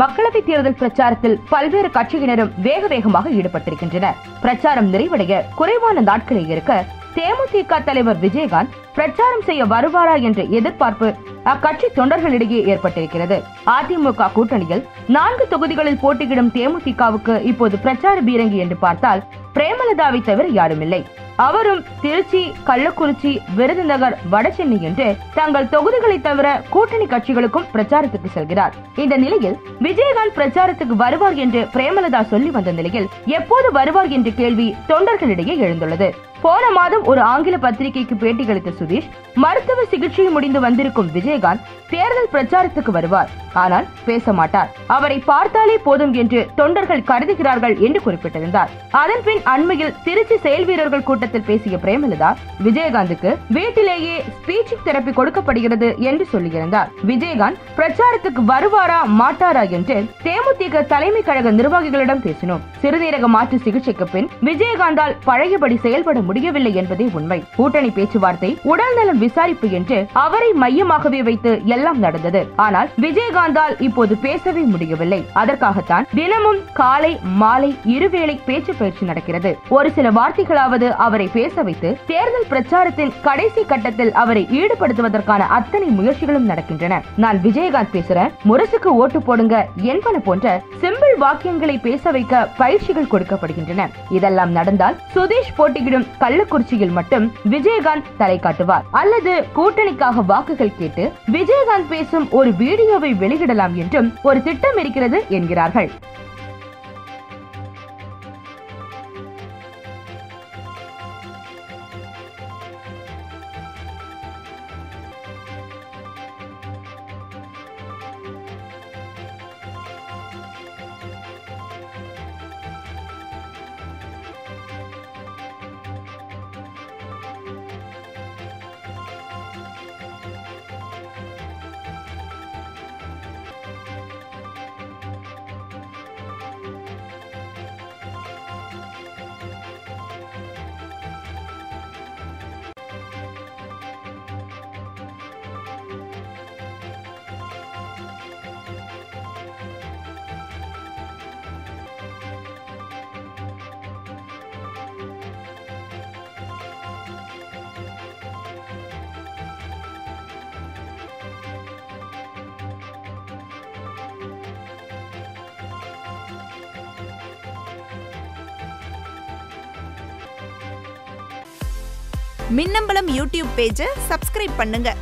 மக்களவை தேர்தல் பிரச்சாரத்தில் பல்வேறு கட்சியினரும் வேக வேகமாக ஈடுபட்டிருக்கின்றனர். பிரச்சாரம் நிறைவடைய குறைவான நாட்களே இருக்க தேமுதிக தலைவர் விஜயகாந்த் பிரச்சாரம் செய்ய வருவாரா என்ற எதிர்பார்ப்பு அக்கட்சி தொண்டர்களிடையே ஏற்பட்டிருக்கிறது. அதிமுக கூட்டணியில் நான்கு தொகுதிகளில் போட்டியிடும் தேமுதிகவுக்கு இப்போது பிரச்சார பீரங்கி என்று பார்த்தால் பிரேமலதாவை தவிர யாருமில்லை. அவரும் திருச்சி கள்ளக்குறிச்சி விருதுநகர் வடசென்னை என்று தங்கள் தொகுதிகளை தவிர கூட்டணி கட்சிகளுக்கும் பிரச்சாரத்துக்கு செல்கிறார். இந்த நிலையில் விஜயகாந்த் பிரச்சாரத்துக்கு வருவார் என்று பிரேமலதா சொல்லி வந்த நிலையில் எப்போது வருவார் என்ற கேள்வி தொண்டர்களிடையே எழுந்துள்ளது. போன மாதம் ஒரு ஆங்கில பத்திரிகைக்கு பேட்டி அளித்த சுதீஷ் மருத்துவ சிகிச்சை முடிந்து வந்திருக்கும் விஜயகாந்த் தேர்தல் பிரச்சாரத்துக்கு வருவார். ஆனால் பேச மாட்டார். அவரை பார்த்தாலே போதும் என்று தொண்டர்கள் கருதுகிறார்கள் என்று குறிப்பிட்டிருந்தார். அதன்பின் அண்மையில் திருச்சி செயல் வீரர்கள் கூட்டத்தில் பேசிய பிரேமலதா விஜயகாந்துக்கு வீட்டிலேயே ஸ்பீச்சிங் தெரப்பி கொடுக்கப்படுகிறது என்று சொல்லியிருந்தார். விஜயகாந்த் பிரச்சாரத்துக்கு வருவாரா மாட்டாரா? என்று தேமுதிக தலைமை கழக நிர்வாகிகளிடம் பேசினோம். சிறுநீரக மாற்று சிகிச்சைக்கு பின் விஜயகாந்தால் பழையபடி செயல்பட முடியும் முடியவில்லை என்பதே உண்மை. கூட்டணி பேச்சுவார்த்தை உடல்நலம் விசாரிப்பு என்று அவரை மையமாகவே வைத்து எல்லாம் நடந்தது. ஆனால் விஜயகாந்தால் இப்போது பேசவே முடியவில்லை. அதற்காகத்தான் தினமும் காலை மாலை இருவேளை பேச்சு பயிற்சி நடக்கிறது. ஒரு சில வார்த்தைகளாவது அவரை பேச வைத்து தேர்தல் பிரச்சாரத்தின் கடைசி கட்டத்தில் அவரை ஈடுபடுத்துவதற்கான அத்தனை முயற்சிகளும் நடக்கின்றன. நான் விஜயகாந்த் பேசுறேன். முரசுக்கு ஓட்டு போடுங்க என்பன போன்ற சிம்பிள் வாக்கியங்களை பேச வைக்க பயிற்சிகள் கொடுக்கப்படுகின்றன. இதெல்லாம் நடந்தால் சுதீஷ் போட்டியிடும் கள்ளக்குறிச்சியில் மட்டும் விஜயகாந்த் தலை காட்டுவார். அல்லது கூட்டணிக்காக வாக்குகள் கேட்டு விஜயகாந்த் பேசும் ஒரு வீடியோவை வெளியிடலாம் என்றும் ஒரு திட்டம் இருக்கிறது என்கிறார்கள். மின்னம்பலம் யூடியூப் பேஜை சப்ஸ்கிரைப் பண்ணுங்கள்